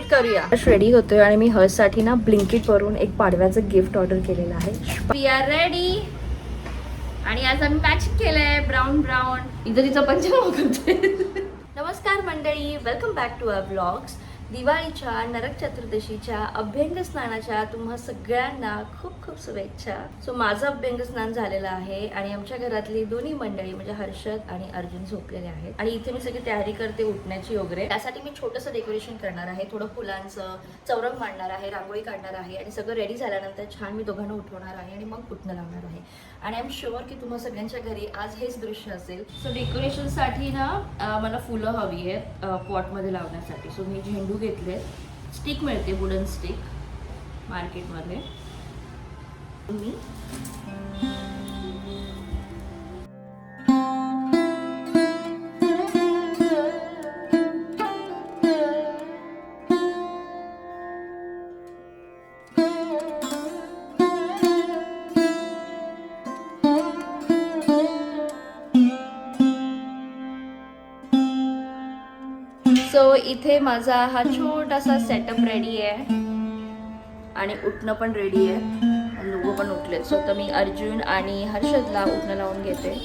Celebrate करूया. Ready होतोय आणि मी हर्षसाठी ना ब्लिंकिट वरून एक पाडव्याचं गिफ्ट ऑर्डर केलेलं आहे. वी आर रेडी आणि आज आम्ही मॅचिंग केलंय ब्राऊन ब्राऊन इथं तिचं पंचम करते. नमस्कार मंडळी welcome back to our blogs दिवाळीच्या नरक चतुर्दशीच्या अभ्यंग स्नानाच्या तुम्हा सगळ्यांना खूप खूप शुभेच्छा. सो माझं अभ्यंग स्नान झालेलं आहे आणि आमच्या घरातली दोन्ही मंडळी म्हणजे हर्षद आणि अर्जुन झोपलेले आहेत. आणि इथे मी सगळी तयारी करते उठण्याची वगैरे. त्यासाठी मी छोटंसं डेकोरेशन करणार आहे थोडं फुलांचं चौरंग मांडणार आहे रांगोळी काढणार आहे आणि सगळं रेडी झाल्यानंतर छान मी दोघांना उठवणार आहे आणि मग उठणं लावणार आहे. आणि आय एम शुअर की तुम्हा सगळ्यांच्या घरी आज हेच दृश्य असेल. सो डेकोरेशनसाठी ना मला फुलं हवी आहेत पॉटमध्ये लावण्यासाठी. सो मी झेंडू घेतले. स्टिक मिळते वुडन स्टिक मार्केटमध्ये मी इथे माझा हा छोटासा सेटअप रेडी आहे. आणि उठणं पण रेडी आहे. दोघं पण उठले सो तर मी अर्जुन आणि हर्षदला उठणं लावून घेते.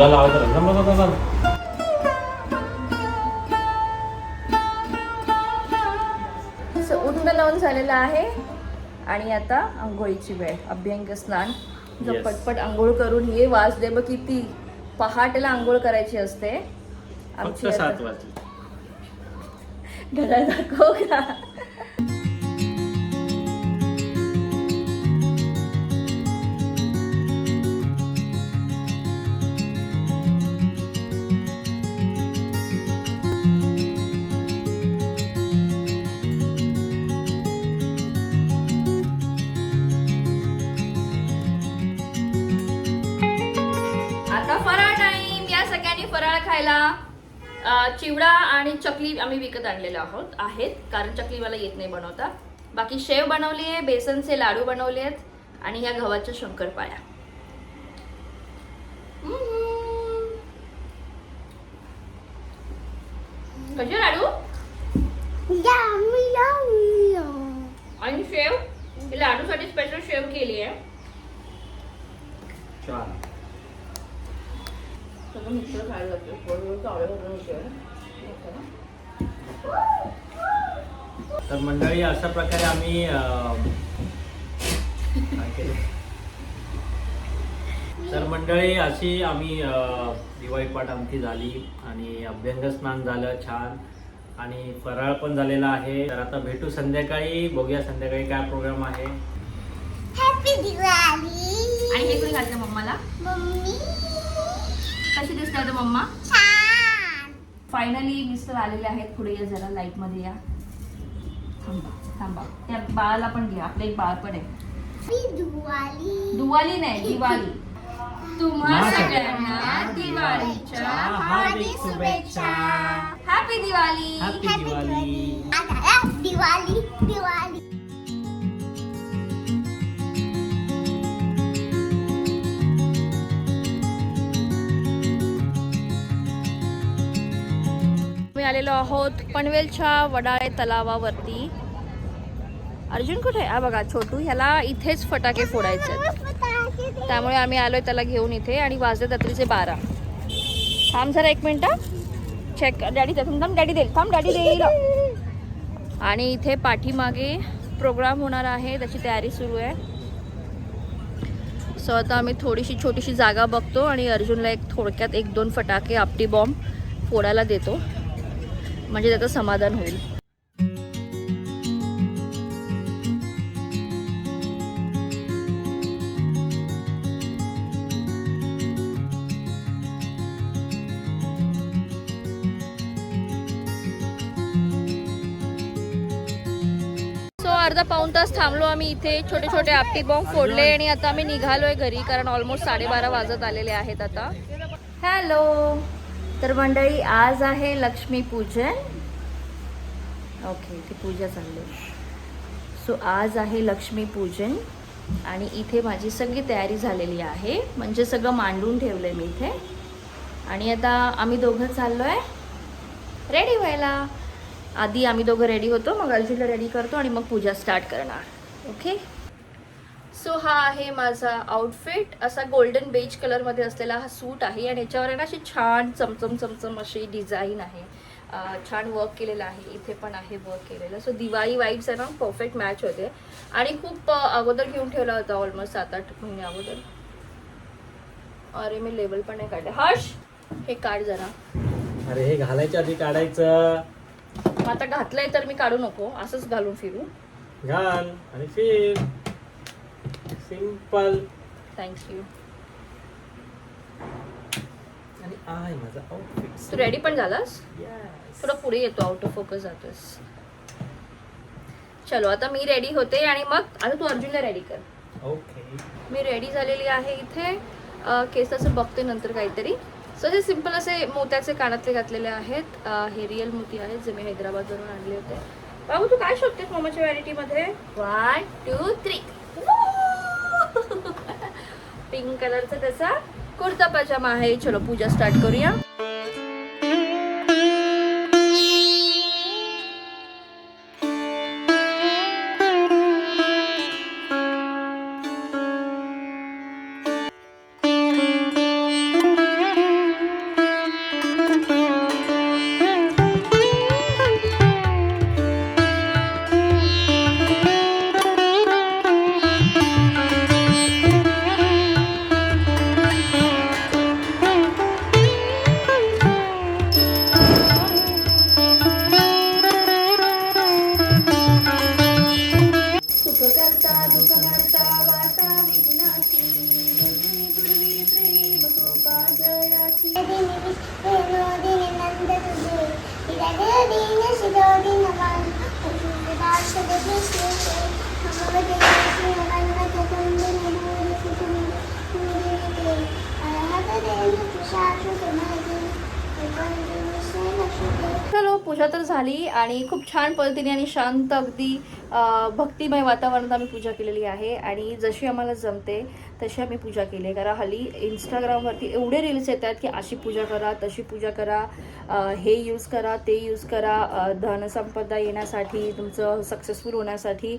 तुला लावायचं लावून झालेलं आहे. आणि आता आंघोळीची वेळ. अभ्यंग स्नान. जर Yes. पटपट आंघोळ करून ये वाज दे बघ किती पहाटेला आंघोळ करायची असते. फक्त आता- सात वाजले दाखव का चिवडा आणि चकली आम्ही विकत आणलेलो आहोत आहेत. कारण चकली मला येत नाही बनवता. बाकी शेव बनवली आहे बेसनचे लाडू बनवले आहेत आणि ह्या गव्हाच्या शंकरपाळ्या हम्म. कसे लाडू आणि शेव ही लाडूसाठी स्पेशल शेव केली आहे छान सगळं मिक्सर खायला लागतं थोडं चावलं घालून होते तर मंडळी अशा प्रकारे आम्ही अं, काय केलं? तर मंडळी अशी आम्ही दिवाळी पाठ आमची झाली आणि अभ्यंग स्नान झालं छान. आणि फराळ पण झालेला आहे. तर आता भेटू संध्याकाळी. बघूया संध्याकाळी काय प्रोग्राम आहे. हॅपी दिवाळी आणि हे कोणी घातलं मम्माला? मम्मी! कशी दिसते आता मम्मा? छान! फायनली मिस्टर आलेले आहेत. पुढे या जरा लाइटमध्ये या. थांबा थांबा. त्या बाळाला पण घ्या आपलं एक बाळ पण आहे. दिवाळी नाही दिवाळी. तुम्हा सगळ्यांना दिवाळीच्या हार्दिक शुभेच्छा. हॅपी दिवाळी हॅपी दिवाळी आता दिवाळी आलेलो आहोत पनवेलच्या वडाळे तलावावरती. अर्जुन कुठे आहे? हा बघा छोटू ह्याला इथेच फटाके फोडायचे आहेत. त्यामुळे आम्ही आलोय त्याला घेऊन इथे आणि वाजले रात्रीचे बारा. थांब जरा एक मिनिट. चेक डॅडी थांब थांब डॅडी देईल. थांब डॅडी देईल. आणि इथे पाठीमागे प्रोग्राम होणार आहे. त्याची तयारी सुरू आहे. सो आता आम्ही थोडीशी छोटीशी जागा बघतो आणि अर्जुनला एक थोडक्यात एक दोन फटाके आपटी बॉम्ब फोडायला देतो. म्हणजे त्याचं समाधान होईल. अर्धा पाऊण तास थांबलो आम्ही इथे छोटे छोटे आपटी बॉम्ब फोडले आणि आता आम्ही निघालोय घरी कारण ऑलमोस्ट साडेबारा वाजत आलेले आहेत आता. हॅलो तर मंडळी आज आहे लक्ष्मी पूजन. ओके ती पूजा चालली. सो आज आहे लक्ष्मी पूजन आणि इथे माझी सगळी तयारी झालेली आहे. म्हणजे सगळं मांडून ठेवलं मी इथे. आणि आता आम्ही दोघं चाललो आहे रेडी व्हायला? आधी आम्ही दोघं रेडी होतो मग अर्जुनला रेडी करतो आणि मग पूजा स्टार्ट करणार. ओके सो हा आहे माझा आउटफिट असा गोल्डन बेज कलरमध्ये असलेला हा सूट आहे आणि याच्यावर आहे ना अशी छान चमचम चमचम अशी डिझाईन आहे. छान वर्क केलेलं आहे. इथे पण आहे वर्क केलेलं. सो दिवाळी वाईब्स आहे ना परफेक्ट मॅच होते. आणि खूप अगोदर घेऊन ठेवला होता ऑलमोस्ट सात आठ महिने अगोदर. अरे मी लेवल पण नाही काढले. हर्ष हे काढ जरा. अरे हे घालायच्या आधी काढायचं. मग आता घातलंय तर मी काढू नको असंच घालून फिरू. घाल आणि फिर. सिंपल थँक्यू आणि आहे माझा तू आउटफिट रेडी पण झालास? थोडं पुढे येतो आउट ऑफ फोकस जातोस. चलो आता मी रेडी होते आणि मग आता तू अर्जुनला रेडी कर. ओके मी रेडी झालेली आहे इथे. केसाचं बघते नंतर काहीतरी. सो हे सिंपल असे मोत्याचे कानातले घातलेले आहेत. हे रिअल मोती आहेत जे मी हैदराबादवरून आणले होते. बाबू तू काय शोधतेस मामाच्या व्हॅरायटीमध्ये वन टू थ्री पिंक कलरचा त्याचा कुर्ता पजामा आहे. चलो पूजा स्टार्ट करूया. चलो पूजा तर झाली आणि खूप छान पद्धतीने आणि शांत अगदी भक्तिमय वातावरणात आम्ही पूजा केलेली आहे. आणि जशी आम्हाला जमते तशी आम्ही पूजा केली आहे. कारण हल्ली इंस्टाग्रामवरती एवढे रील्स येतात की अशी पूजा करा तशी पूजा करा हे यूज करा ते यूज करा धनसंपदा येण्यासाठी तुमचं सक्सेसफुल होण्यासाठी.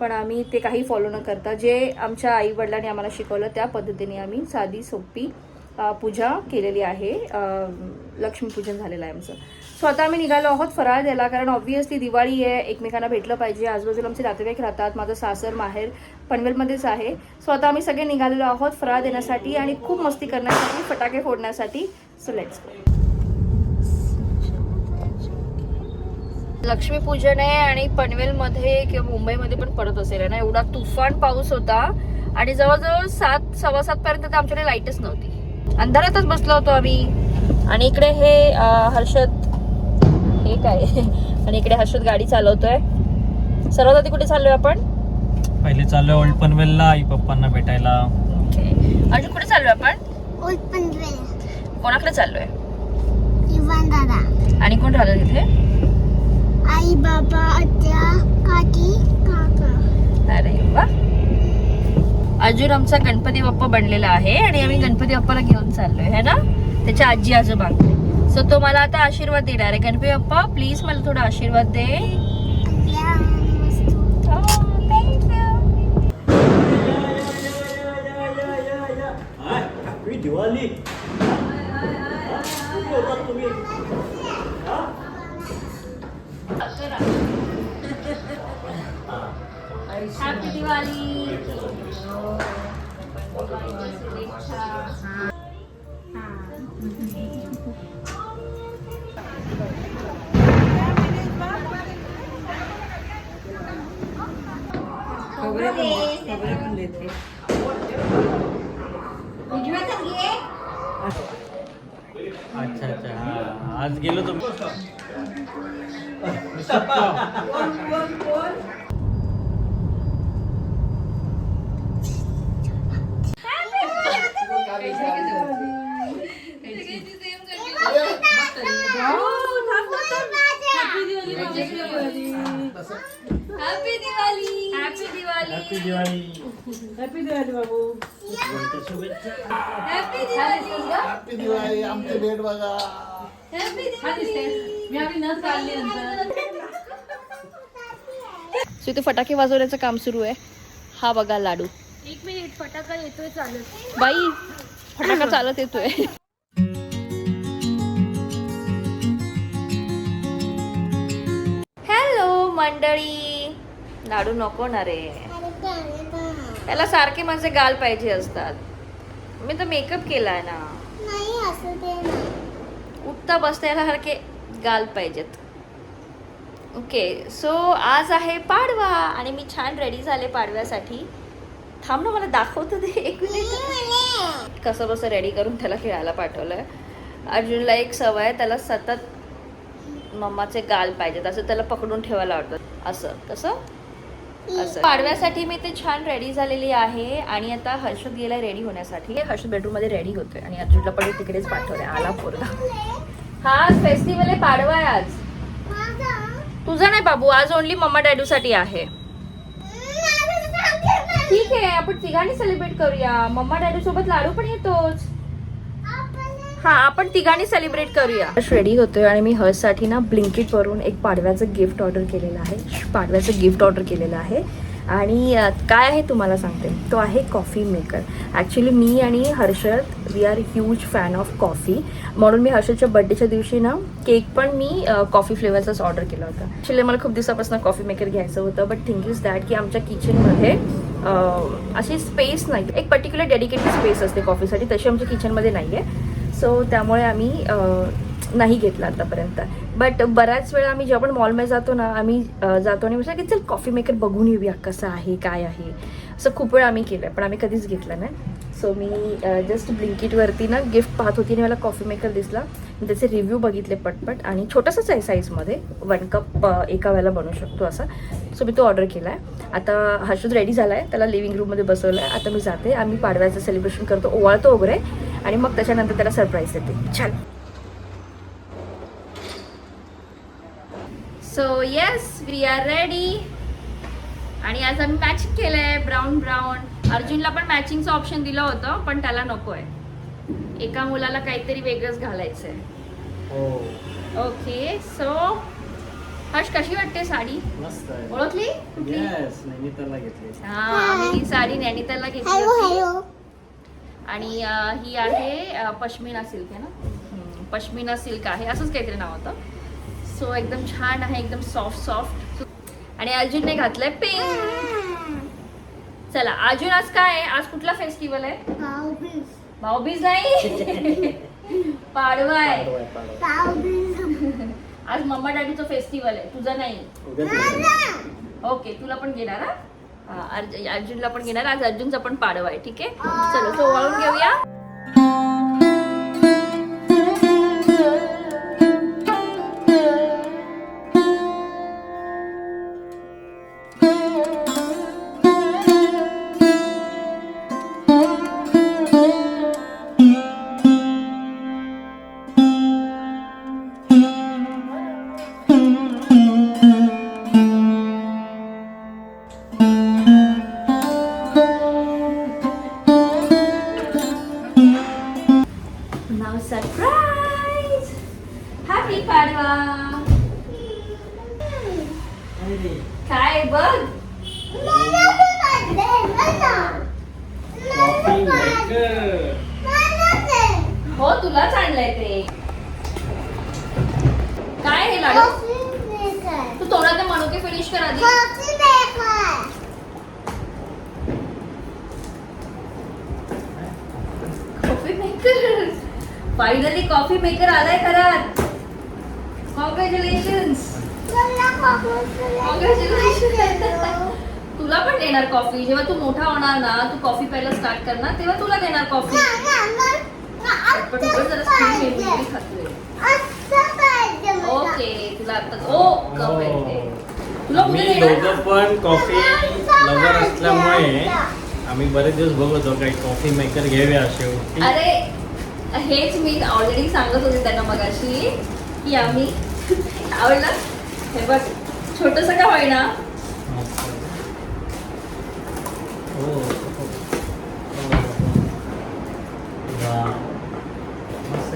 पण आम्ही ते काही फॉलो न करता जे आमच्या आईवडिलांनी आम्हाला शिकवलं त्या पद्धतीने आम्ही साधी सोपी पूजा केलेली आहे. लक्ष्मीपूजन झालेलं आहे आमचं. सो आता आम्ही निघालो आहोत फराळ द्यायला कारण ऑब्व्हियसली दिवाळी आहे एकमेकांना भेटलं पाहिजे. आजूबाजूला आमचे नातेवाईक राहतात माझं सासर माहेर पनवेलमध्येच आहे. सो आता आम्ही सगळे निघालेलो आहोत फराळ देण्यासाठी आणि खूप मस्ती करण्यासाठी फटाके फोडण्यासाठी. सो लेट्स गो लक्ष्मीपूजन आहे आणि पनवेलमध्ये किंवा मुंबईमध्ये पण पडत असेल. ना? एवढा तुफान पाऊस होता आणि जवळजवळ सात सव्वा सातपर्यंत तर आमच्याकडे लाईटच नव्हती. अंधारातच बसलो होतो आम्ही. आणि इकडे हे हर्षद हे काय? आणि इकडे हर्षद गाडी चालवतोय. सर्वात आधी कुठे चाललोय आपण? पहिले चाललोय ओल्ड पनवेलला आई पप्पांना भेटायला. ओके. अजून कुठे चाललोय आपण? उत्पन्न कोणाकडे चाललोय? इवन दादा. आणि कोण राहिलं तिथे? आई बाबा आत्या काकी काका. अरे वा. अजून आमचा गणपती बाप्पा बनलेला आहे आणि आम्ही गणपती बाप्पाला घेऊन चाललोय है ना? त्याच्या आजी आजोबा. सो तो मला आता आशीर्वाद देणार आहे. गणपती बाप्पा प्लीज मला थोडा आशीर्वाद दे. या मस्त दिवाळी अच्छा अच्छा. आज गेलो तुम्ही हॅपी दिवाळी हॅपी दिवाळी बाबू. हॅपी दिवाळी हॅपी दिवाळी आमची भेट बघा. मी आम्ही नस काढली नंतर. सो इथे फटाके वाजवण्याचं काम सुरू आहे. हा बघा लाडू. एक मिनिट फटाका येतोय चालत. बाई फटाका चालत येतोय. हॅलो मंडळी. लाडू नको ना रे. त्याला सारखे माझे गाल पाहिजे असतात. मी तर मेकअप केलाय ना. उठता बसता याला सारखे गाल पाहिजेत. ओके सो आज आहे पाडवा आणि मी छान रेडी झाले पाडव्यासाठी. थांब ना मला दाखवतं ते एक मिनिट कसं बसं रेडी करून त्याला खेळायला पाठवलंय. अर्जुनला एक सवय आहे, त्याला सतत मम्माचे गाल पाहिजेत असं त्याला पकडून ठेवायला आवडतं. असं कसं असं. पाडव्यासाठी मी ते छान रेडी झालेली आहे. आणि आता हर्षद गेला रेडी होण्यासाठी. हर्षद बेडरूममध्ये रेडी होतोय. आणि अर्जुनला पण तिकडेच पाठवलंय. आला पोरगा. हा फेस्टिवल आहे पाडवा आहे आज. तुझा नाही बाबू. आज ओनली मम्मा डॅडू साठी आहे. ठीक आहे आपण तिघांनी सेलिब्रेट करूया. मम्मा डॅडू सोबत लाडू पण येतोच. हा आपण तिघांनी सेलिब्रेट करूया. रेडी होतोय आणि मी हर्षसाठी ना ब्लिंकिट वरून एक पाडव्याचं गिफ्ट ऑर्डर केलेलं आहे. पाडव्याचं गिफ्ट ऑर्डर केलेलं आहे. आणि काय आहे तुम्हाला सांगते? तो आहे कॉफी मेकर ॲक्च्युली मी आणि Harshad we are huge fan of coffee म्हणून मी हर्षदच्या बड्डेच्या दिवशी ना केक पण मी कॉफी फ्लेवरचाच ऑर्डर केला होता. ॲक्च्युली मला खूप दिवसापासून कॉफी मेकर घ्यायचं होतं बट थिंक इज दॅट की आमच्या किचनमध्ये अशी स्पेस नाही. एक पर्टिक्युलर डेडिकेटेड स्पेस असते कॉफीसाठी तशी आमच्या किचनमध्ये नाही आहे सो त्यामुळे आम्ही नाही घेतला आतापर्यंत. बट बऱ्याच वेळा आम्ही जेव्हा पण मॉलमध्ये जातो ना आम्ही जातो आणि म्हटलं की चल कॉफी मेकर बघून येऊया कसं आहे काय आहे. असं खूप वेळा आम्ही केलं पण आम्ही कधीच घेतलं नाही. सो मी uh, जस्ट ब्लिंकिटवरती ना गिफ्ट पाहत होती आणि मला कॉफी मेकर दिसला. मी त्याचे रिव्ह्यू बघितले पटपट आणि छोटासाच आहे साईजमध्ये वन कप एका वेळेला बनवू शकतो असा. सो मी तो ऑर्डर केला आहे आता हर्षद रेडी झाला आहे त्याला लिव्हिंग रूममध्ये बसवलं आहे आता मी जाते. आम्ही पाडव्याचं सेलिब्रेशन करतो. ओवाळतो वगैरे. आणि मग त्याच्यानंतर त्याला सरप्राईज देते. छान. So yes we are ready आणि आज आम्ही मॅचिंग आहे ब्राऊन ब्राऊन अर्जुनला पण मॅचिंगचं ऑप्शन दिलं होतं पण त्याला नको आहे. एका मुलाला काहीतरी वेगळंच घालायचंय. हो. ओके सो हर्ष कशी वाटते साडी? मस्त आहे. ओळखली कुठली? येस नैनितालला घेतली. हा आम्ही ही साडी नैनितालला घेतली हॅलो होती. हॅलो. आणि ही आहे पश्मिना सिल्क आहे ना? पश्मिना सिल्क आहे. असंच काहीतरी नाव होतं. सो एकदम छान आहे एकदम सॉफ्ट सॉफ्ट आणि अर्जुनने घातलंय पिंक चला अर्जुन आज काय आहे? आज कुठला फेस्टिवल आहे? भाऊबीज. नाही? पाडवा आहे. आज मम्मा डॅडीचं फेस्टिवल आहे तुझं नाही. ओके तुला पण घेणार हा? हा अर्ज- अर्जुनला पण घेणार आज अर्जुनचा पण पाडवा आहे ठीक आहे? चलो तो वळून घेऊया. फायनली कॉफी मेकर आलाय घरात. कॉंग्रॅच्युलेशन. कॉंग्रॅच्युलेशन तुला पण देणार कॉफी जेव्हा तू मोठा होणार ना तू कॉफी प्यायला स्टार्ट करणार तेव्हा तुला देणार कॉफी ना, ना, ना, पण जरा खातोय. असं. ओके तुला आता ओ कप येते तुला? दोघं पण कॉफी लवर असल्यामुळे आम्ही बरेच दिवस बघतो काही कॉफी मेकर घ्याव्या शेवटी. अरे हेच मी ऑलरेडी सांगत होते त्यांना मगाशी. की आम्ही आवडलं? हे बघ छोटस का होईना?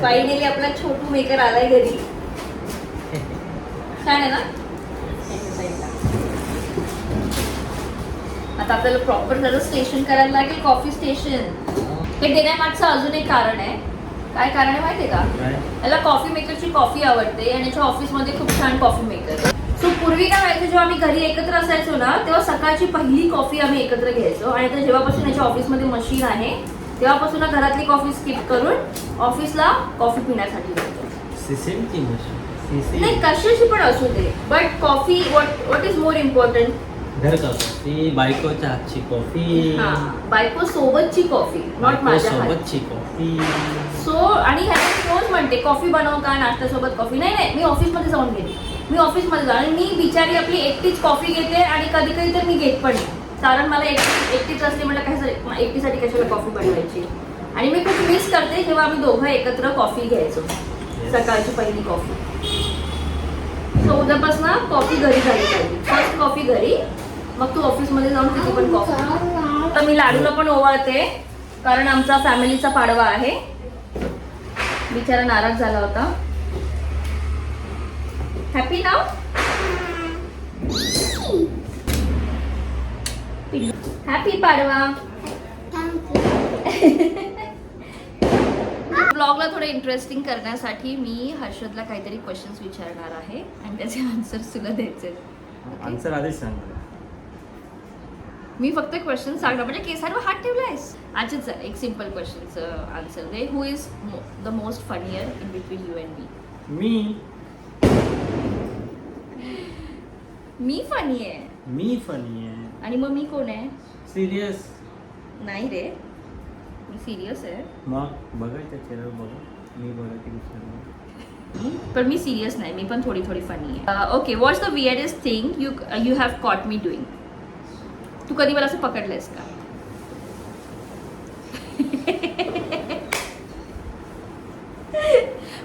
फायनली आपला छोटू मेकर आलाय घरी. छान आहे ना? आता आपल्याला प्रॉपर त्याचं स्टेशन करायला लागेल कॉफी स्टेशन हे देण्यामागचं अजून एक कारण आहे. काय कारण आहे माहितीये का? काय? याला कॉफी मेकरची कॉफी आवडते आणि याच्या ऑफिसमध्ये खूप छान कॉफी मेकर सो पूर्वी काय व्हायचं जेव्हा आम्ही घरी एकत्र असायचो ना तेव्हा सकाळची पहिली कॉफी आम्ही एकत्र घ्यायचो. आणि आता जेव्हापासून याच्या ऑफिसमध्ये मशीन आहे तेव्हापासून घरातली कॉफी स्किप करून ऑफिसला कॉफी पिण्यासाठी जातो. नाही कशाची पण असू दे but coffee what what is more important घर का ती बायकोच्या हातची कॉफी हा बायको सोबतची कॉफी नॉट माझ्या सोबतची कॉफी सो आणि ह्याला रोज म्हणते कॉफी बनव का? नाश्त्यासोबत कॉफी नाही नाही मी ऑफिसमध्ये जाऊन घेते. मी ऑफिसमध्ये जाऊन आणि मी बिचारी आपली एकटीच कॉफी घेते आणि कधी कधी तर मी घेत पण नाही. कारण मला एकटी एकटीच असते म्हटलं काय एकटीसाठी कशाला कॉफी बनवायची? आणि मी खूप मिस करते जेव्हा आम्ही दोघं एकत्र कॉफी घ्यायचो. सकाळची पहिली कॉफी सो उद्यापासून कॉफी घरी झाली पाहिजे. फर्स्ट कॉफी घरी मग तू ऑफिसमध्ये जाऊन तिथे पण कॉफी तर मी लाडूला पण ओवाळते कारण आमचा फॅमिलीचा पाडवा आहे. बिचारा नाराज झाला होता. हॅपी नाव हॅपी पाडवा. ब्लॉगला थोडं इंटरेस्टिंग करण्यासाठी मी हर्षदला काहीतरी क्वेश्चन्स विचारणार आहे आणि त्याचे आन्सर्स तुला द्यायचे आन्सर आधीच सांग. मी फक्त क्वेश्चन सांगणार म्हणजे केसांवर हात ठेवलायस? आजच एक सिंपल क्वेश्चनचं answer they. Who is the most funnier in between you and me मी. मी फनी आहे. मी फनी आहे. आणि मग मी कोण आहे? सिरियस नाही रे. मी सिरियस आहे. मग बघा. मी बघा की पण मी सिरियस नाही. मी पण थोडी थोडी फनी आहे okay what's the weirdest thing you you have caught me doing तू कधी मला असं पकडलंयस का?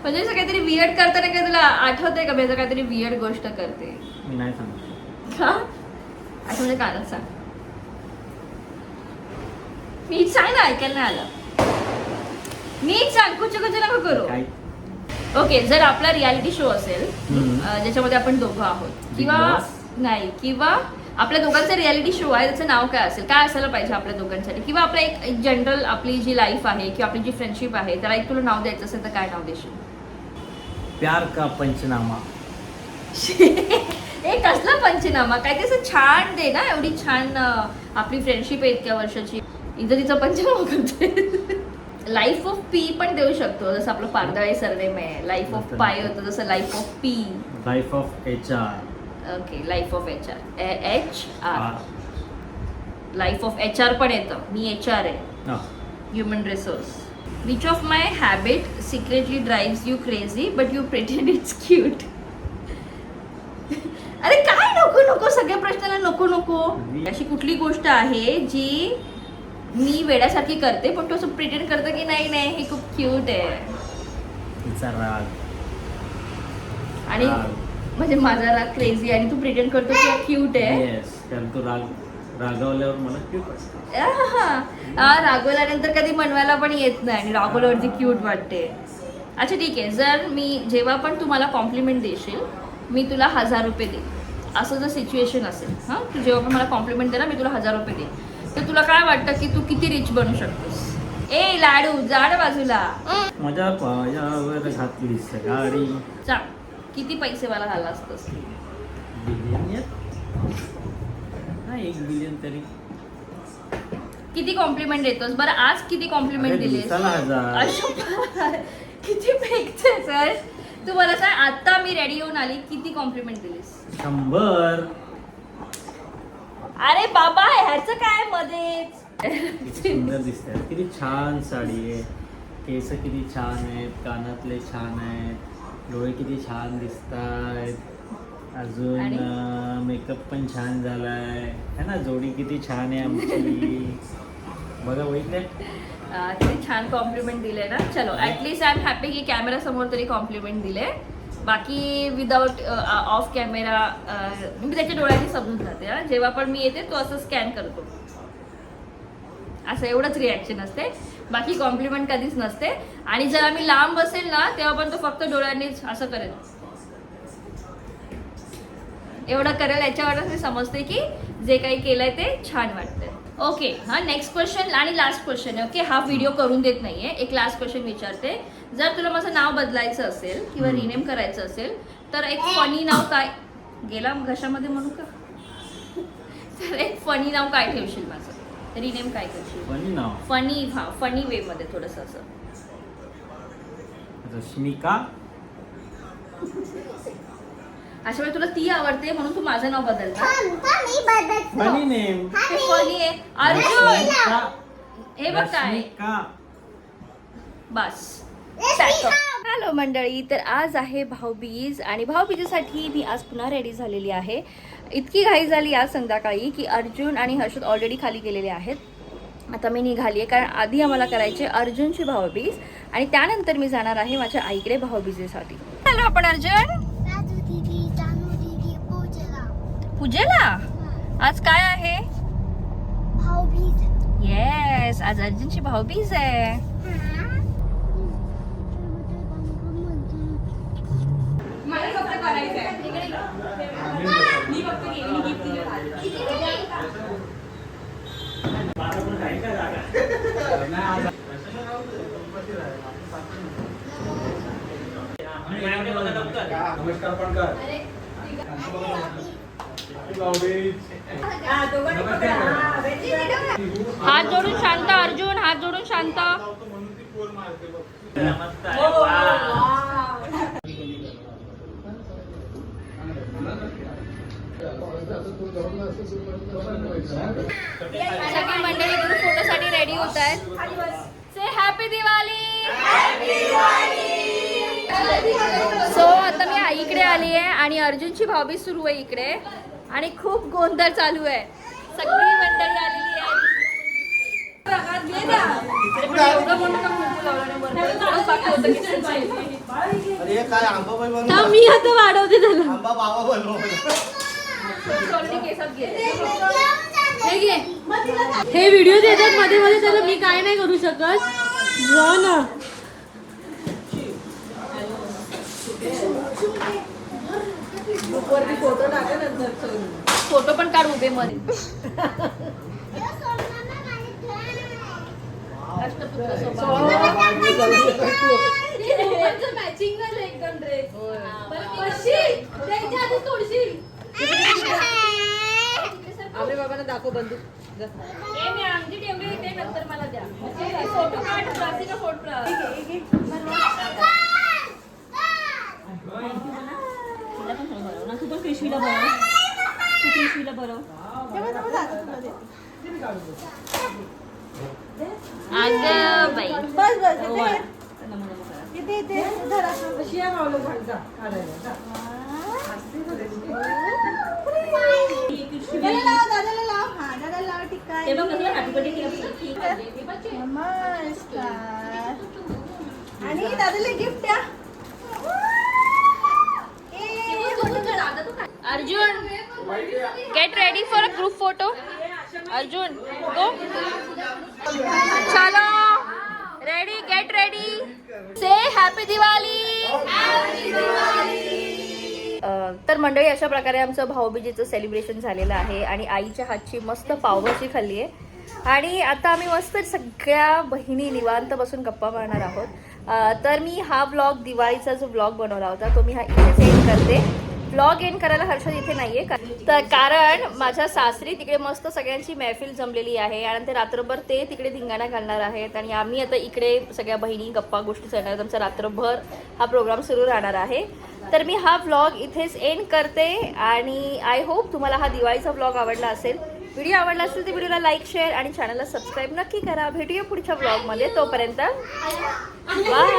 म्हणजे असं काहीतरी वियर्ड करताना काय तुला आठवतंय का? मी असं काहीतरी वियर्ड गोष्ट करते. मी नाही सांगतो का? आठवणे कानात सांग. नीट सांग ना ऐकायला नाही आलं. नीट सांग कुछ कुछ नको करू. काय? ओके जर आपला रियालिटी शो असेल हम्म. अं, ज्याच्यामध्ये आपण दोघं आहोत किंवा Boss? नाही किंवा आपल्या दोघांचा रियालिटी शो आहे त्याचं नाव काय असेल? काय असायला पाहिजे आपल्या दोघांसाठी? किंवा आपलं एक जनरल आपली जी लाईफ आहे किंवा आपली जी फ्रेंडशिप आहे त्याला एक तुला नाव द्यायचं असेल तर काय नाव देशील? प्यार का पंचनामा? एक कसला पंचनामा? काय ते छान दे ना एवढी छान आपली फ्रेंडशिप आहे इतक्या वर्षाची. इथं तिचा पंचनामा करते लाईफ ऑफ पी पण देऊ शकतो जसं आपलं पारदाळे सरनेम आहे. लाईफ ऑफ पाय होतं तसं life of P life of H R okay life of H R H R life of H R पण येतं. मी एच आर आहे. Human resource which of my habit secretly drive you crazy but you pretend it's cute अरे काय नको नको सगळ्या प्रश्नाला नको नको. अशी कुठली गोष्ट आहे जी मी वेड्यासारखी करते पण तो असं प्रिटेंड करतं की नाही नाही हे खूप क्यूट आहे. तिचा राग. आणि. म्हणजे माझा राग क्रेझी आणि तू प्रिटेंड करतो की क्यूट आहे. येस कारण तो राग रागवल्यावर मला क्यूट वाटतं. रागवल्यानंतर कधी मनवायला पण येत नाही आणि रागवल्यावरती क्यूट वाटते. अच्छा ठीक आहे. जर मी जेव्हा पण तू मला कॉम्प्लिमेंट देशील मी तुला हजार रुपये देईन. असं जर सिच्युएशन असेल हां? तू जेव्हा पण मला कॉम्प्लिमेंट दे ना मी तुला हजार रुपये देईन. तर तुला काय वाटतं की तू किती रिच बनू शकतोस? ए लाडू जाड बाजूला. माझ्या पायावर घातलीस गाडी. चा किती पैसे मला झाला असतंस बिलियन हा एक बिलियन तरी. किती कॉम्प्लिमेंट देतोस? बरं आज किती कॉम्प्लिमेंट अशोक, किती फेकते सर? तू मला सांग आता मी रेडी होऊन आली किती कॉम्प्लिमेंट दिलीस? शंभर. अरे बाबा ह्याचं काय मध्येच? सुंदर दिसते किती छान साडी आहे. केस किती छान आहेत कानातले छान आहेत. डोळे किती छान दिसत आहेत अजून? मेकअप पण छान झालाय. है ना? जोडी किती छान आहे आमची. बघा बघितले किती छान कॉम्प्लिमेंट दिले ना? चलो at least I am happy की कॅमेरा समोर तरी कॉम्प्लिमेंट दिले. बाकी विदाऊट ऑफ कॅमेरा मी त्याच्या डोळ्यांनी समजून जाते. जेव्हा पण मी येते तो असं स्कॅन करतो. असं एवढंच रिॲक्शन असते. बाकी कॉम्प्लिमेंट कधीच नसते. आणि जर आम्ही लांब बसेल ना तेव्हा पण तो फक्त डोळ्यांनीच असं करेल. एवढं करेल याच्यावरच मी समजते की जे काही केलंय ते छान वाटतंय. ओके हा नेक्स्ट क्वेश्चन आणि लास्ट क्वेश्चन आहे. ओके हा व्हिडिओ करून देत नाहीये. एक लास्ट क्वेश्चन विचारते. जर तुला माझं नाव बदलायचं असेल किंवा. रिनेम करायचं असेल तर एक फनी नाव काय? गेला घशामध्ये म्हणू का? तर एक फनी नाव काय ठेवशील माझं? रिनेम काय करशील? पण नाव. फनी हा फनी वे मध्ये थोडस असं. रश्मिका? अशा वेळी तुला ती आवडते म्हणून तू माझं नाव बदलता. फनी नेम ते फनी आहे. अर्जुन! रश्मिका. हे बघ काय रश्मिका. बस. हॅलो मंडळी तर आज आहे भाऊबीज आणि भाऊबीजेसाठी मी आज पुन्हा रेडी झालेली आहे. इतकी घाई झाली आज संध्याकाळी की अर्जुन आणि हर्षद ऑलरेडी खाली गेलेले आहेत. आता मी निघाली आहे कारण आधी आम्हाला करायचे अर्जुनची भाऊबीज आणि त्यानंतर मी जाणार आहे माझ्या आईकडे भाऊबीजेसाठी. हॅलो आपण अर्जुन. राजू दीदी, जानू दीदी, पूजेला. पूजेला? आज काय आहे? भाऊबीज. येस आज अर्जुनची भाऊबीज आहे. हा? नमस्कार पण कर हात जोडून शांत अर्जुन हात जोडून शांत. सगळी मंडळी ग्रुप फोटोसाठी रेडी होत आहेत. से हॅपी दिवाळी सो आता मी आईकडे आली आहे आणि अर्जुनची भाऊबीज सुरू आहे इकडे. आणि खूप गोंधळ चालू आहे. सगळी मंडळी आलेली आहे. मी आता वाढवते त्याला. हे हे व्हिडिओ देतात मध्ये मध्ये त्याला मी काय नाही करू शकत. जा ना. फोटो पण काढ उभे मध्ये. मॅचिंग एकदम ड्रेस त्याच्या आपल्या बाबांना दाखव बंदूक. जा. मी आमची ठेवली ते नंतर मला द्या. फोटो काढ रात्रीचा फोटो तू पण पिशवीला बरव तू पिशवीला बरव अगं बाई ते बघ कसं happy birthday केलं. आणि दादाला गिफ्ट द्या. Arjun get ready for a group photo Arjun go चलो. Ready get ready say happy Diwali तर मंडळी अशा प्रकारे आमचं भाऊबीजेचं सेलिब्रेशन झालेलं आहे आणि आईच्या हातची मस्त पावभाजी खाल्ली आहे. आणि आता आम्ही मस्त सगळ्या बहिणी निवांत बसून गप्पा मारणार आहोत. तर मी हा ब्लॉग दिवाळीचा जो ब्लॉग बनवला होता तो मी हा इथे सेंड करते. ब्लॉग एंड करायला हर्षद इथे नाहीये. तर कारण माझ्या सासरी तिकडे मस्त सगळ्यांची मैफिल जमलेली आहे. आणि ते रात्रभर ते तिकडे धिंगाणा घालणार आहेत. आणि आम्ही आता इकडे सगळ्या बहिणी गप्पा गोष्टी चालणार आहेत. आमचा रात्रभर हा प्रोग्राम सुरू राहणार आहे. तर मी हा ब्लॉग इथेच एंड करते. आणि आय होप तुम्हाला हा दिवाळीचा ब्लॉग आवडला असेल. व्हिडिओ आवडला असेल तर व्हिडिओला लाईक शेअर आणि चॅनलला सबस्क्राईब नक्की करा. भेटूया पुढच्या ब्लॉगमध्ये तोपर्यंत बाय